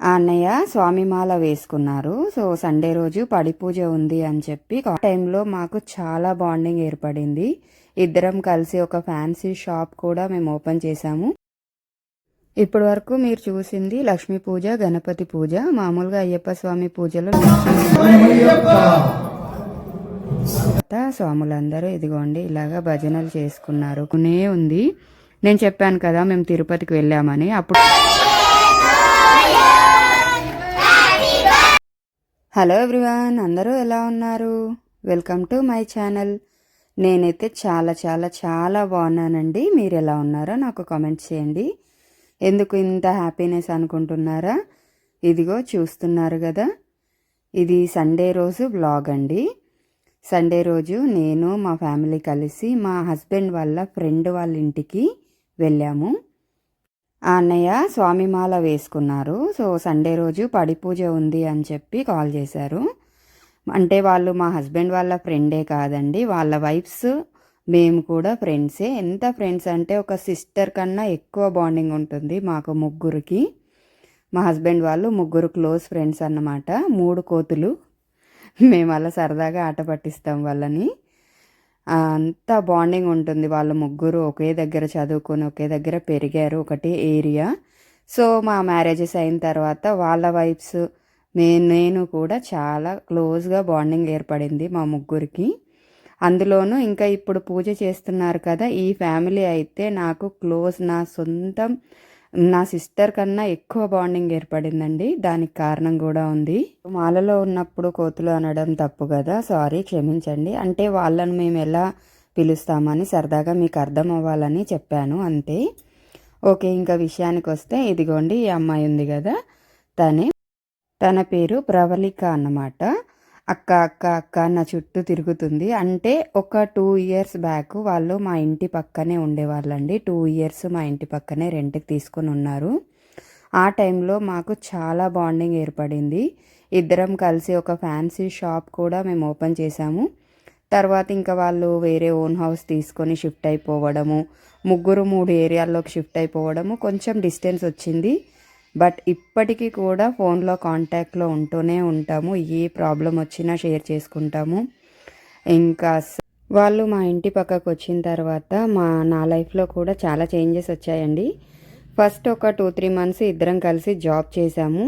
ఆ అన్నయ్య స్వామిమాల వేసుకున్నారు. సో సండే రోజు పడి పూజ ఉంది అని చెప్పి ఆ టైంలో మాకు చాలా బాండింగ్ ఏర్పడింది. ఇద్దరం కలిసి ఒక ఫ్యాన్సీ షాప్ కూడా మేము ఓపెన్ చేశాము. ఇప్పటి వరకు మీరు చూసింది లక్ష్మీ పూజ గణపతి పూజ. మామూలుగా అయ్యప్ప స్వామి పూజలో స్వాములందరూ ఇదిగోండి ఇలాగా భజనలు చేసుకున్నారు. కొనే ఉంది. నేను చెప్పాను కదా మేము తిరుపతికి వెళ్ళామని. అప్పుడు హలో ఎవ్రీవన్ అందరూ ఎలా ఉన్నారు? Welcome to my channel. నేనైతే చాలా చాలా చాలా బాగున్నానండి. మీరు ఎలా ఉన్నారో నాకు కామెంట్ చేయండి. ఎందుకు ఇంత హ్యాపీనెస్ అనుకుంటున్నారా? ఇదిగో చూస్తున్నారు కదా. ఇది సండే రోజు బ్లాగ్ అండి. సండే రోజు నేను మా ఫ్యామిలీ కలిసి మా హస్బెండ్ వాళ్ళ ఫ్రెండ్ వాళ్ళ ఇంటికి వెళ్ళాము. అన్నయ్య స్వామిమాల వేసుకున్నారు. సో సండే రోజు పడి పూజ ఉంది అని చెప్పి కాల్ చేశారు. అంటే వాళ్ళు మా హస్బెండ్ వాళ్ళ ఫ్రెండే కాదండి. వాళ్ళ వైఫ్స్ మేము కూడా ఫ్రెండ్సే. ఎంత ఫ్రెండ్స్ అంటే ఒక సిస్టర్ కన్నా ఎక్కువ బాండింగ్ ఉంటుంది మాకు ముగ్గురికి. మా హస్బెండ్ వాళ్ళు ముగ్గురు క్లోజ్ ఫ్రెండ్స్ అన్నమాట. మూడు కోతులు. మేము అలా సరదాగా ఆట పట్టిస్తాం వాళ్ళని. అంత బాండింగ్ ఉంటుంది. వాళ్ళ ముగ్గురు ఒకే దగ్గర చదువుకొని ఒకే దగ్గర పెరిగారు. ఒకటే ఏరియా. సో మా మ్యారేజెస్ అయిన తర్వాత వాళ్ళ వైఫ్స్ మే నేను కూడా చాలా క్లోజ్గా బాండింగ్ ఏర్పడింది మా ముగ్గురికి. అందులోనూ ఇంకా ఇప్పుడు పూజ చేస్తున్నారు కదా ఈ ఫ్యామిలీ అయితే నాకు క్లోజ్ నా సొంతం నా సిస్టర్ కన్నా ఎక్కువ బాండింగ్ ఏర్పడిందండి. దానికి కారణం కూడా ఉంది. మాలలో ఉన్నప్పుడు కోతులు అనడం తప్పు కదా. సారీ క్షమించండి. అంటే వాళ్ళను మేము ఎలా పిలుస్తామని సరదాగా మీకు అర్థం అవ్వాలని చెప్పాను. అంతే. ఓకే ఇంకా విషయానికి వస్తే ఇదిగోండి ఈ అమ్మాయి ఉంది కదా. తనే తన పేరు ప్రవళిక అన్నమాట. అక్క అక్క అక్క నా చుట్టూ తిరుగుతుంది. అంటే ఒక టూ ఇయర్స్ బ్యాక్ వాళ్ళు మా ఇంటి పక్కనే ఉండేవాళ్ళండి. టూ ఇయర్స్ మా ఇంటి పక్కనే రెంట్కి తీసుకొని ఉన్నారు. ఆ టైంలో మాకు చాలా బాండింగ్ ఏర్పడింది. ఇద్దరం కలిసి ఒక ఫ్యాన్సీ షాప్ కూడా మేము ఓపెన్ చేశాము. తర్వాత ఇంకా వాళ్ళు వేరే ఓన్ హౌస్ తీసుకొని షిఫ్ట్ అయిపోవడము ముగ్గురు మూడు ఏరియాల్లోకి షిఫ్ట్ అయిపోవడము కొంచెం డిస్టెన్స్ వచ్చింది. బట్ ఇప్పటికీ కూడా ఫోన్లో కాంటాక్ట్లో ఉంటూనే ఉంటాము. ఏ ప్రాబ్లం వచ్చినా షేర్ చేసుకుంటాము. ఇంకా వాళ్ళు మా ఇంటి పక్కకు వచ్చిన తర్వాత మా నా లైఫ్లో కూడా చాలా చేంజెస్ వచ్చాయండి. ఫస్ట్ ఒక టూ త్రీ మంత్స్ ఇద్దరం కలిసి జాబ్ చేశాము.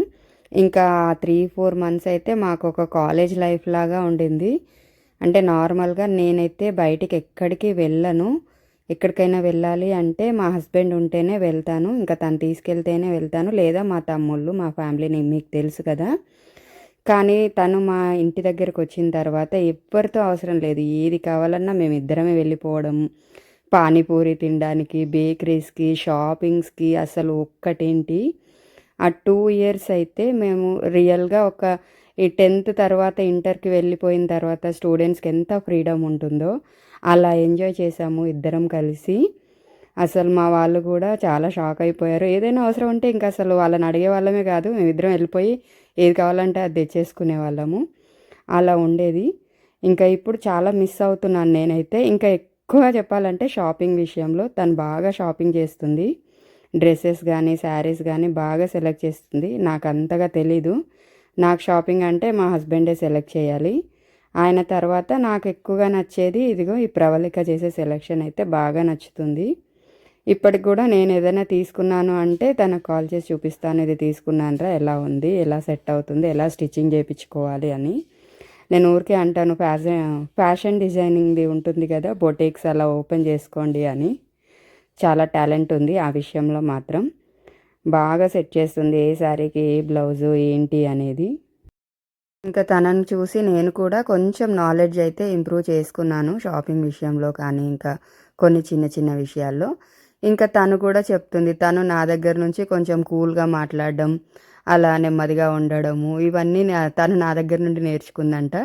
ఇంకా త్రీ ఫోర్ మంత్స్ అయితే మాకు ఒక కాలేజ్ లైఫ్ లాగా ఉండింది. అంటే నార్మల్గా నేనైతే బయటికి ఎక్కడికి వెళ్ళను. ఎక్కడికైనా వెళ్ళాలి అంటే మా హస్బెండ్ ఉంటేనే వెళ్తాను ఇంకా తను తీసుకెళ్తేనే వెళ్తాను లేదా మా తమ్ముళ్ళు మా ఫ్యామిలీని మీకు తెలుసు కదా. కానీ తను మా ఇంటి దగ్గరకు వచ్చిన తర్వాత ఎవరితో అవసరం లేదు. ఏది కావాలన్నా మేము ఇద్దరమే వెళ్ళిపోవడం పానీపూరి తినడానికి బేకరీస్కి షాపింగ్స్కి అసలు ఒక్కటేంటి? ఆ టూ ఇయర్స్ అయితే మేము రియల్గా ఒక ఈ టెన్త్ తర్వాత ఇంటర్కి వెళ్ళిపోయిన తర్వాత స్టూడెంట్స్కి ఎంత ఫ్రీడమ్ ఉంటుందో అలా ఎంజాయ్ చేసాము ఇద్దరం కలిసి. అసలు మా వాళ్ళు కూడా చాలా షాక్ అయిపోయారు. ఏదైనా అవసరం ఉంటే ఇంకా అసలు వాళ్ళని అడిగే వాళ్ళమే కాదు మేమిద్దరం వెళ్ళిపోయి ఏది కావాలంటే అది తెచ్చేసుకునే వాళ్ళము. అలా ఉండేది. ఇంకా ఇప్పుడు చాలా మిస్ అవుతున్నాను నేనైతే. ఇంకా ఎక్కువ చెప్పాలంటే షాపింగ్ విషయంలో తను బాగా షాపింగ్ చేస్తుంది. డ్రెస్సెస్ కానీ శారీస్ కానీ బాగా సెలెక్ట్ చేస్తుంది. నాకు అంతగా తెలీదు. నాకు షాపింగ్ అంటే మా హస్బెండే సెలెక్ట్ చేయాలి. ఆయన తర్వాత నాకు ఎక్కువగా నచ్చేది ఇదిగో ఈ ప్రవళిక చేసే సెలెక్షన్ అయితే బాగా నచ్చుతుంది. ఇప్పటికి కూడా నేను ఏదైనా తీసుకున్నాను అంటే తనకు కాల్ చేసి చూపిస్తాను ఇది తీసుకున్నానరా ఎలా ఉంది ఎలా సెట్ అవుతుంది ఎలా స్టిచ్చింగ్ చేయించుకోవాలి అని. నేను ఊరికే అంటాను ఫ్యాషన్ ఫ్యాషన్ డిజైనింగ్ది ఉంటుంది కదా బొటిక్స్ అలా ఓపెన్ చేసుకోండి అని. చాలా టాలెంట్ ఉంది ఆ విషయంలో మాత్రం. బాగా సెట్ చేస్తుంది ఏ శారీకి ఏ బ్లౌజు ఏంటి అనేది. ఇంకా తనను చూసి నేను కూడా కొంచెం నాలెడ్జ్ అయితే ఇంప్రూవ్ చేసుకున్నాను షాపింగ్ విషయంలో కానీ ఇంకా కొన్ని చిన్న చిన్న విషయాల్లో. ఇంకా తను కూడా చెప్తుంది తను నా దగ్గర నుంచి కొంచెం కూల్గా మాట్లాడడం అలా నెమ్మదిగా ఉండడము ఇవన్నీ తను నా దగ్గర నుండి నేర్చుకుందంట.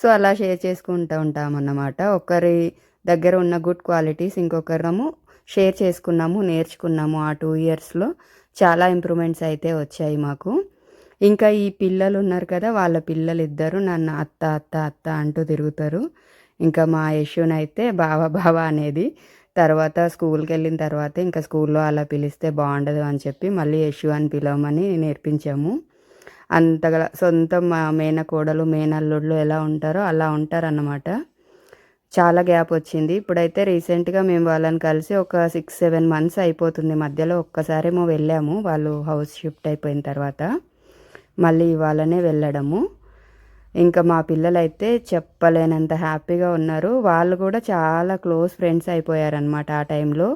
సో అలా షేర్ చేసుకుంటూ ఉంటామన్నమాట ఒకరి దగ్గర ఉన్న గుడ్ క్వాలిటీస్ ఇంకొకరము షేర్ చేసుకున్నాము నేర్చుకున్నాము ఆ టూ ఇయర్స్లో చాలా ఇంప్రూవ్మెంట్స్ అయితే వచ్చాయి మాకు. ఇంకా ఈ పిల్లలు ఉన్నారు కదా వాళ్ళ పిల్లలు ఇద్దరు నన్ను అత్త అత్త అత్త అంటూ తిరుగుతారు. ఇంకా మా యశునైతే బావ బావ అనేది. తర్వాత స్కూల్కి వెళ్ళిన తర్వాత ఇంకా స్కూల్లో అలా పిలిస్తే బాగుండదు అని చెప్పి మళ్ళీ యశు అని పిలవమని నేర్పించాము. అంతగా సొంత మా మేనకోడలు మేనల్లుళ్ళు ఎలా ఉంటారో అలా ఉంటారన్నమాట. చాలా గ్యాప్ వచ్చింది. ఇప్పుడైతే రీసెంట్గా మేము వాళ్ళని కలిసి ఒక సిక్స్ సెవెన్ మంత్స్ అయిపోతుంది. మధ్యలో ఒక్కసారేమో వెళ్ళాము. వాళ్ళు హౌస్ షిఫ్ట్ అయిపోయిన తర్వాత. మళ్ళీ ఇవాళనే వెళ్ళడము. ఇంకా మా పిల్లలైతే చెప్పలేనంత హ్యాపీగా ఉన్నారు. వాళ్ళు కూడా చాలా క్లోజ్ ఫ్రెండ్స్ అయిపోయారనమాట ఆ టైంలో.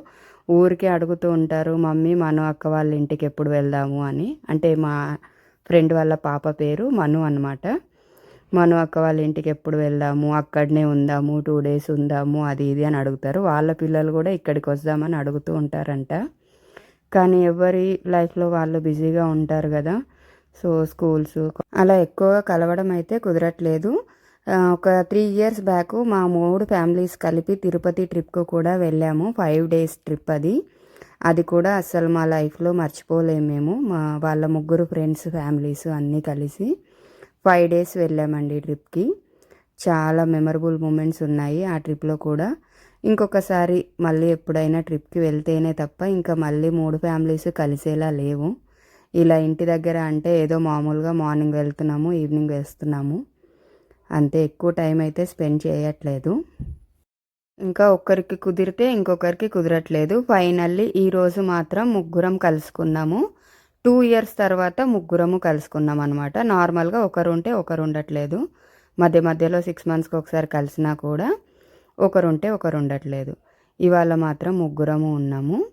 ఊరికే అడుగుతూ ఉంటారు మమ్మీ మను అక్క వాళ్ళ ఇంటికి ఎప్పుడు వెళ్దాము? అని. అంటే మా ఫ్రెండ్ వాళ్ళ పాప పేరు మను అనమాట మను అక్క వాళ్ళ ఇంటికి ఎప్పుడు వెళ్దాము? అక్కడనే ఉందాము టూ డేస్ ఉందాము అది ఇది అని అడుగుతారు. వాళ్ళ పిల్లలు కూడా ఇక్కడికి వద్దామని అడుగుతూ ఉంటారంట. కానీ ఎవరి లైఫ్లో వాళ్ళు బిజీగా ఉంటారు కదా సో స్కూల్స్ అలా ఎక్కువగా కలవడం అయితే కుదరట్లేదు. ఒక త్రీ ఇయర్స్ బ్యాక్ మా మూడు ఫ్యామిలీస్ కలిపి తిరుపతి ట్రిప్కు కూడా వెళ్ళాము. ఫైవ్ డేస్ ట్రిప్ అది. అది కూడా అస్సలు మా లైఫ్లో మర్చిపోలేము మేము. మా వాళ్ళ ముగ్గురు ఫ్రెండ్స్ ఫ్యామిలీస్ అన్నీ కలిసి ఫైవ్ డేస్ వెళ్ళామండి ట్రిప్కి. చాలా మెమరబుల్ మూమెంట్స్ ఉన్నాయి ఆ ట్రిప్లో కూడా. ఇంకొకసారి మళ్ళీ ఎప్పుడైనా ట్రిప్కి వెళ్తేనే తప్ప ఇంకా మళ్ళీ మూడు ఫ్యామిలీస్ కలిసేలా లేవు. ఇలా ఇంటి దగ్గర అంటే ఏదో మామూలుగా మార్నింగ్ వెళ్తున్నాము ఈవినింగ్ వేస్తున్నాము. అంతే ఎక్కువ టైం అయితే స్పెండ్ చేయట్లేదు. ఇంకా ఒక్కరికి కుదిరితే ఇంకొకరికి కుదరట్లేదు. ఫైనల్లీ ఈరోజు మాత్రం ముగ్గురం కలుసుకున్నాము. టూ ఇయర్స్ తర్వాత ముగ్గురము కలుసుకున్నాం అనమాట నార్మల్గా ఒకరు ఉంటే ఒకరు ఉండట్లేదు. మధ్య మధ్యలో సిక్స్ మంత్స్కి ఒకసారి కలిసినా కూడా ఒకరుంటే ఒకరు ఉండట్లేదు. ఇవాళ మాత్రం ముగ్గురము ఉన్నాము.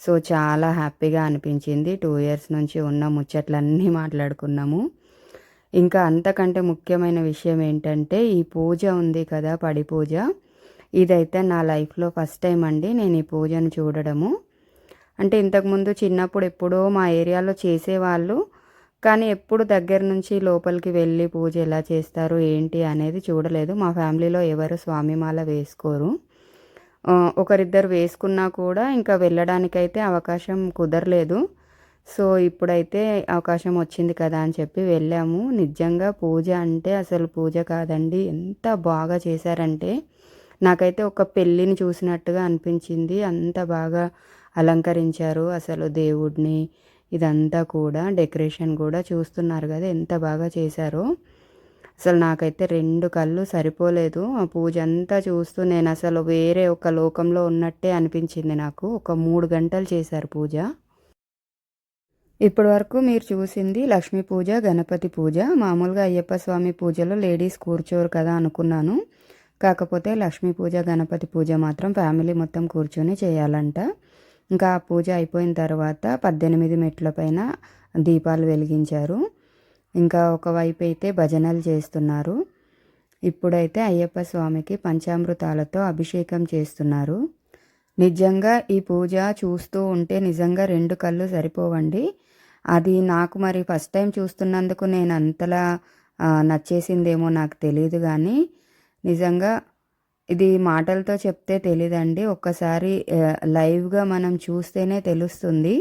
సో చాలా హ్యాపీగా అనిపించింది. టూ ఇయర్స్ నుంచి ఉన్న ముచ్చట్లన్నీ మాట్లాడుకున్నాము. ఇంకా అంతకంటే ముఖ్యమైన విషయం ఏంటంటే ఈ పూజ ఉంది కదా పడి పూజ. ఇదైతే నా లైఫ్లో ఫస్ట్ టైం అండి నేను ఈ పూజను చూడడము. అంటే ఇంతకుముందు చిన్నప్పుడు ఎప్పుడో మా ఏరియాలో చేసేవాళ్ళు కానీ ఎప్పుడు దగ్గర నుంచి లోపలికి వెళ్ళి పూజ ఎలా చేస్తారు ఏంటి అనేది చూడలేదు. మా ఫ్యామిలీలో ఎవరు స్వామిమాల వేసుకోరు. ఒకరిద్దరు వేసుకున్నా కూడా ఇంకా వెళ్ళడానికైతే అవకాశం కుదరలేదు. సో ఇప్పుడైతే అవకాశం వచ్చింది కదా అని చెప్పి వెళ్ళాము. నిజంగా పూజ అంటే అసలు పూజ కాదండి. ఎంత బాగా చేశారంటే నాకైతే ఒక పెళ్ళిని చూసినట్టుగా అనిపించింది. అంత బాగా అలంకరించారు అసలు దేవుడిని. ఇదంతా కూడా డెకరేషన్ కూడా చూస్తున్నారు కదా ఎంత బాగా చేశారో. అసలు నాకైతే రెండు కళ్ళు సరిపోలేదు. ఆ పూజ అంతా చూస్తూ నేను అసలు వేరే ఒక లోకంలో ఉన్నట్టే అనిపించింది నాకు. ఒక మూడు గంటలు చేశారు పూజ. ఇప్పటి వరకు మీరు చూసింది లక్ష్మీ పూజ గణపతి పూజ. మామూలుగా అయ్యప్ప స్వామి పూజలో లేడీస్ కూర్చోరు కదా అనుకున్నాను. కాకపోతే లక్ష్మీ పూజ గణపతి పూజ మాత్రం ఫ్యామిలీ మొత్తం కూర్చొని చేయాలంట. ఇంకా ఆ పూజ అయిపోయిన తర్వాత పద్దెనిమిది మెట్ల పైన దీపాలు వెలిగించారు. ఇంకా ఒకవైపు అయితే భజనలు చేస్తున్నారు. ఇప్పుడైతే అయ్యప్ప స్వామికి పంచామృతాలతో అభిషేకం చేస్తున్నారు. నిజంగా ఈ పూజ చూస్తూ ఉంటే నిజంగా రెండు కళ్ళు సరిపోవండి. అది నాకు మరి ఫస్ట్ టైం చూస్తున్నందుకు నేను అంతలా నచ్చేసిందేమో నాకు తెలియదు కానీ నిజంగా ఇది మాటలతో చెప్తే తెలియదండి ఒక్కసారి లైవ్గా మనం చూస్తేనే తెలుస్తుంది.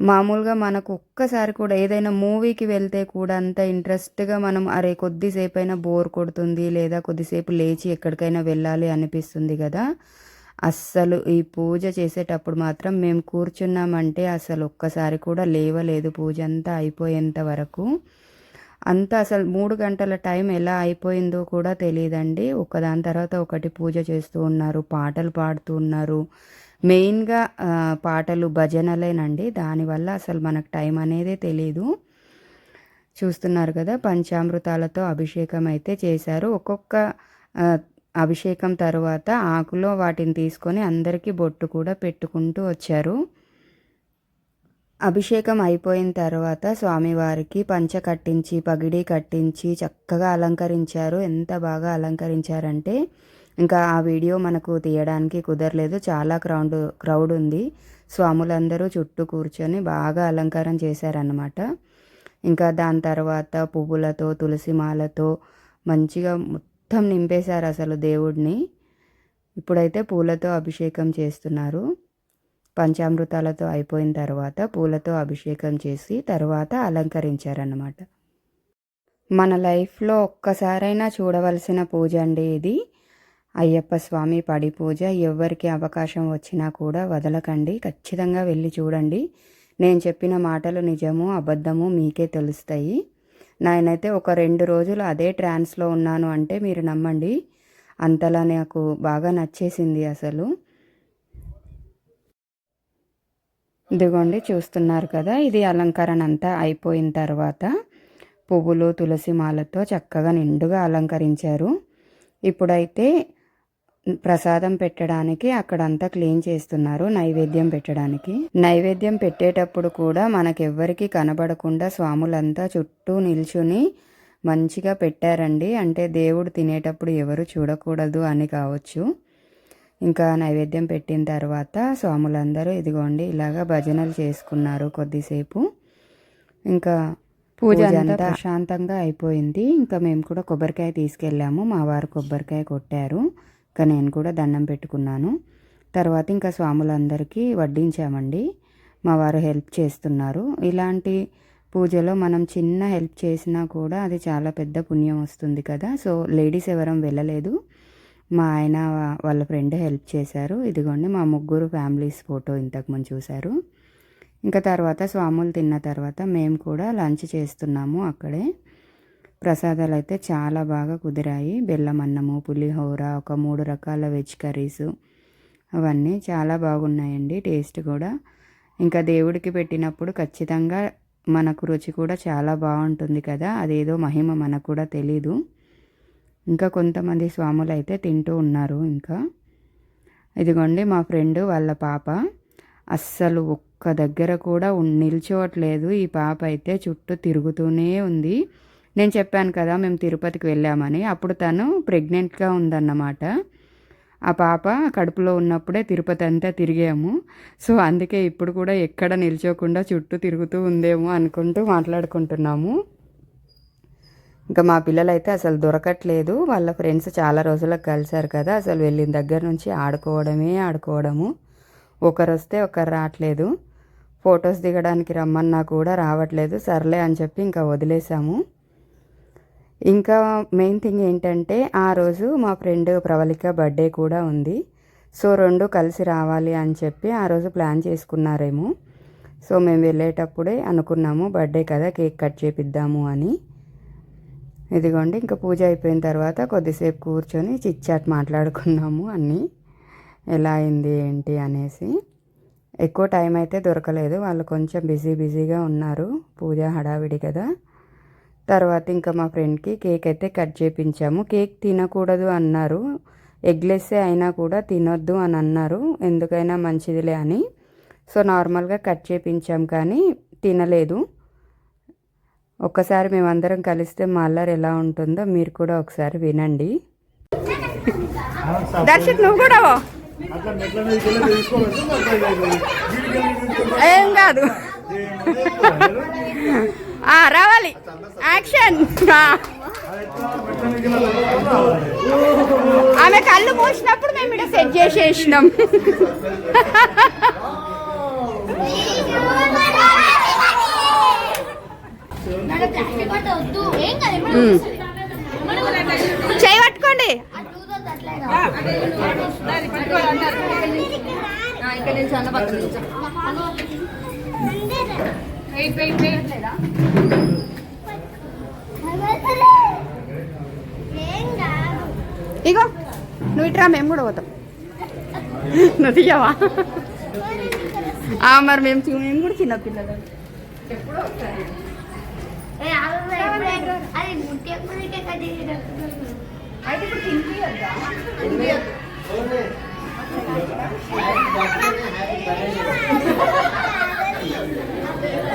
మామూలుగా మనకు ఒక్కసారి కూడా ఏదైనా మూవీకి వెళ్తే కూడా అంత ఇంట్రెస్ట్గా మనం అరే కొద్దిసేపు అయినా బోర్ కొడుతుంది లేదా కొద్దిసేపు లేచి ఎక్కడికైనా వెళ్ళాలి అనిపిస్తుంది కదా. అస్సలు ఈ పూజ చేసేటప్పుడు మాత్రం మేము కూర్చున్నామంటే అసలు ఒక్కసారి కూడా లేవలేదు పూజ అంతా అయిపోయేంత వరకు. అంతా అసలు మూడు గంటల టైం ఎలా అయిపోయిందో కూడా తెలియదండి. ఒకదాని తర్వాత ఒకటి పూజ చేస్తూ ఉన్నారు పాటలు పాడుతూ ఉన్నారు. మెయిన్గా పాటలు భజనలేనండి. దానివల్ల అసలు మనకు టైం అనేది తెలీదు. చూస్తున్నారు కదా పంచామృతాలతో అభిషేకం అయితే చేశారు. ఒక్కొక్క అభిషేకం తర్వాత ఆకులో వాటిని తీసుకొని అందరికీ బొట్టు కూడా పెట్టుకుంటూ వచ్చారు. అభిషేకం అయిపోయిన తర్వాత స్వామివారికి పంచ కట్టించి పగిడి కట్టించి చక్కగా అలంకరించారు. ఎంత బాగా అలంకరించారంటే ఇంకా ఆ వీడియో మనకు తీయడానికి కుదరలేదు. చాలా క్రౌడ్ క్రౌడ్ ఉంది. స్వాములందరూ చుట్టూ కూర్చొని బాగా అలంకారం చేశారన్నమాట. ఇంకా దాని తర్వాత పువ్వులతో తులసి మాలతో మంచిగా మొత్తం నింపేశారు అసలు దేవుడిని. ఇప్పుడైతే పూలతో అభిషేకం చేస్తున్నారు. పంచామృతాలతో అయిపోయిన తర్వాత పూలతో అభిషేకం చేసి తర్వాత అలంకరించారన్నమాట. మన లైఫ్లో ఒక్కసారైనా చూడవలసిన పూజ అండి ఇది. అయ్యప్ప స్వామి పడి పూజ. ఎవరికి అవకాశం వచ్చినా కూడా వదలకండి. ఖచ్చితంగా వెళ్ళి చూడండి. నేను చెప్పిన మాటలు నిజము అబద్ధము మీకే తెలుస్తాయి. నేనైతే ఒక రెండు రోజులు అదే ట్రాన్స్లో ఉన్నాను అంటే మీరు నమ్మండి. అంతలా నాకు బాగా నచ్చేసింది అసలు. ఇదిగోండి చూస్తున్నారు కదా ఇది అలంకరణ అంతా అయిపోయిన తర్వాత పువ్వులు తులసి మాలతో చక్కగా నిండుగా అలంకరించారు. ఇప్పుడైతే ప్రసాదం పెట్టడానికి అక్కడంతా క్లీన్ చేస్తున్నారు నైవేద్యం పెట్టడానికి. నైవేద్యం పెట్టేటప్పుడు కూడా మనకెవ్వరికి కనబడకుండా స్వాములంతా చుట్టూ నిల్చుని మంచిగా పెట్టారండి. అంటే దేవుడు తినేటప్పుడు ఎవరు చూడకూడదు అని కావచ్చు. ఇంకా నైవేద్యం పెట్టిన తర్వాత స్వాములందరూ ఇదిగోండి ఇలాగా భజనలు చేసుకున్నారు కొద్దిసేపు. ఇంకా పూజ అంతా ప్రశాంతంగా అయిపోయింది. ఇంకా మేము కూడా కొబ్బరికాయ తీసుకెళ్ళాము. మా వారు కొబ్బరికాయ కొట్టారు. ఇంకా నేను కూడా దండం పెట్టుకున్నాను. తర్వాత ఇంకా స్వాములందరికీ వడ్డించామండి. మా వారు హెల్ప్ చేస్తున్నారు. ఇలాంటి పూజలో మనం చిన్న హెల్ప్ చేసినా కూడా అది చాలా పెద్ద పుణ్యం వస్తుంది కదా. సో లేడీస్ ఎవరం వెళ్ళలేదు. మా ఆయన వాళ్ళ ఫ్రెండ్ హెల్ప్ చేశారు. ఇదిగోండి మా ముగ్గురు ఫ్యామిలీస్ ఫోటో ఇంతకుముందు చూశారు. ఇంకా తర్వాత స్వాములు తిన్న తర్వాత మేము కూడా లంచ్ చేస్తున్నాము అక్కడే. ప్రసాదాలు అయితే చాలా బాగా కుదిరాయి. బెల్లం అన్నము పులిహోర ఒక మూడు రకాల వెజ్ కర్రీస్ అవన్నీ చాలా బాగున్నాయండి. టేస్ట్ కూడా. ఇంకా దేవుడికి పెట్టినప్పుడు ఖచ్చితంగా మనకు రుచి కూడా చాలా బాగుంటుంది కదా. అదేదో మహిమ మనకు కూడా తెలీదు. ఇంకా కొంతమంది స్వాములు అయితే తింటూ ఉన్నారు ఇంకా. ఇదిగోండి మా ఫ్రెండ్ వాళ్ళ పాప. అస్సలు ఒక్క దగ్గర కూడా నిల్చోవట్లేదు. ఈ పాప అయితే చుట్టూ తిరుగుతూనే ఉంది. నేను చెప్పాను కదా మేము తిరుపతికి వెళ్ళామని. అప్పుడు తను ప్రెగ్నెంట్గా ఉందన్నమాట. ఆ పాప కడుపులో ఉన్నప్పుడే తిరుపతి అంతా తిరిగాము. సో అందుకే ఇప్పుడు కూడా ఎక్కడ నిల్చోకుండా చుట్టూ తిరుగుతూ ఉందేమో అనుకుంటూ మాట్లాడుకుంటున్నాము. ఇంకా మా పిల్లలైతే అసలు దొరకట్లేదు. వాళ్ళ ఫ్రెండ్స్ చాలా రోజులకు కలిశారు కదా అసలు వెళ్ళిన దగ్గర నుంచి ఆడుకోవడమే ఆడుకోవడము. ఒకరు వస్తే ఒకరు రావట్లేదు. ఫొటోస్ దిగడానికి రమ్మన్నా కూడా రావట్లేదు. సర్లే అని చెప్పి ఇంకా వదిలేసాము ఇంకా మెయిన్ థింగ్ ఏంటంటే ఆ రోజు మా ఫ్రెండ్ ప్రవళిక బర్త్డే కూడా ఉంది. సో రెండు కలిసి రావాలి అని చెప్పి ఆ రోజు ప్లాన్ చేసుకున్నారేమో. సో మేము వెళ్ళేటప్పుడే అనుకున్నాము బర్త్డే కదా కేక్ కట్ చేపిద్దాము అని. ఇదిగోండి ఇంకా పూజ అయిపోయిన తర్వాత కొద్దిసేపు కూర్చొని చిచ్చాట్ మాట్లాడుకున్నాము అన్నీ. ఎలా అయింది ఏంటి అనేసి. ఎక్కువ టైం అయితే దొరకలేదు వాళ్ళు కొంచెం బిజీ బిజీగా ఉన్నారు. పూజ హడావిడి కదా. తర్వాత ఇంకా మా ఫ్రెండ్కి కేక్ అయితే కట్ చేయించాము కేక్ తినకూడదు అన్నారు. ఎగ్లెస్సే అయినా కూడా తినొద్దు అని అన్నారు. ఎందుకైనా మంచిదిలే అని. సో నార్మల్గా కట్ చేయించాం కానీ తినలేదు. ఒక్కసారి మేమందరం కలిస్తే మా అల్లరి ఎలా ఉంటుందో మీరు కూడా ఒకసారి వినండి. దర్శక్ నువ్వు కూడా ఏం కాదు. రావాలి. యాక్షన్ ఆమె కళ్ళు మూసినప్పుడు మేము ఇక్కడ సెట్ చేసేసినాం. చేయి పట్టుకోండి. ఇక్కడ నుంచి అన్న పక్కన నుంచి ఇగో నువ్వు ఇట్రా మేము కూడా పోతాం నువ్వు తీయవా ఆ, మరి మేము చూ- మేము కూడా చిన్న పిల్లలు అది ముట్టి ఎప్పుడైతే కది అయితే ఇప్పుడు తినిపియొద్దా?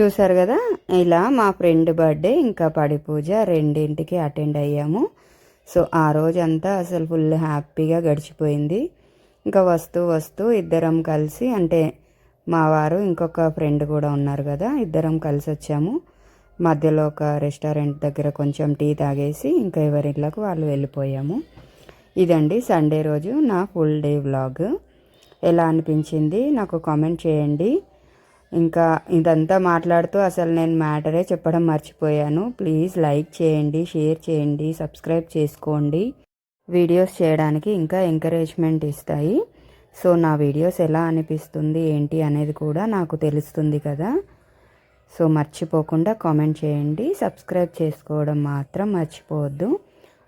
చూసారు కదా ఇలా మా ఫ్రెండ్ బర్త్డే ఇంకా పడి పూజ రెండింటికి అటెండ్ అయ్యాము. సో ఆ రోజంతా అసలు ఫుల్ హ్యాపీగా గడిచిపోయింది. ఇంకా వస్తూ వస్తూ ఇద్దరం కలిసి అంటే మా వారు ఇంకొక ఫ్రెండ్ కూడా ఉన్నారు కదా ఇద్దరం కలిసి వచ్చాము. మధ్యలో ఒక రెస్టారెంట్ దగ్గర కొంచెం టీ తాగేసి ఇంకా ఎవరిళ్ళకు వాళ్ళు వెళ్ళిపోయాము. ఇదండి సండే రోజు నా ఫుల్ డే వ్లాగ్. ఎలా అనిపించింది? నాకు కామెంట్ చేయండి. ఇంకా ఇదంతా మాట్లాడుతూ అసలు నేను మ్యాటరే చెప్పడం మర్చిపోయాను. ప్లీజ్ లైక్ చేయండి షేర్ చేయండి సబ్స్క్రైబ్ చేసుకోండి. వీడియోస్ చేయడానికి ఇంకా ఎంకరేజ్మెంట్ ఇస్తాయి. సో నా వీడియోస్ ఎలా అనిపిస్తుంది ఏంటి అనేది కూడా నాకు తెలుస్తుంది కదా. సో మర్చిపోకుండా కామెంట్ చేయండి. సబ్స్క్రైబ్ చేసుకోవడం మాత్రం మర్చిపోవద్దు.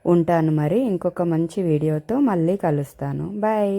ఉంటాను మరి ఇంకొక మంచి వీడియోతో మళ్ళీ కలుస్తాను. బాయ్.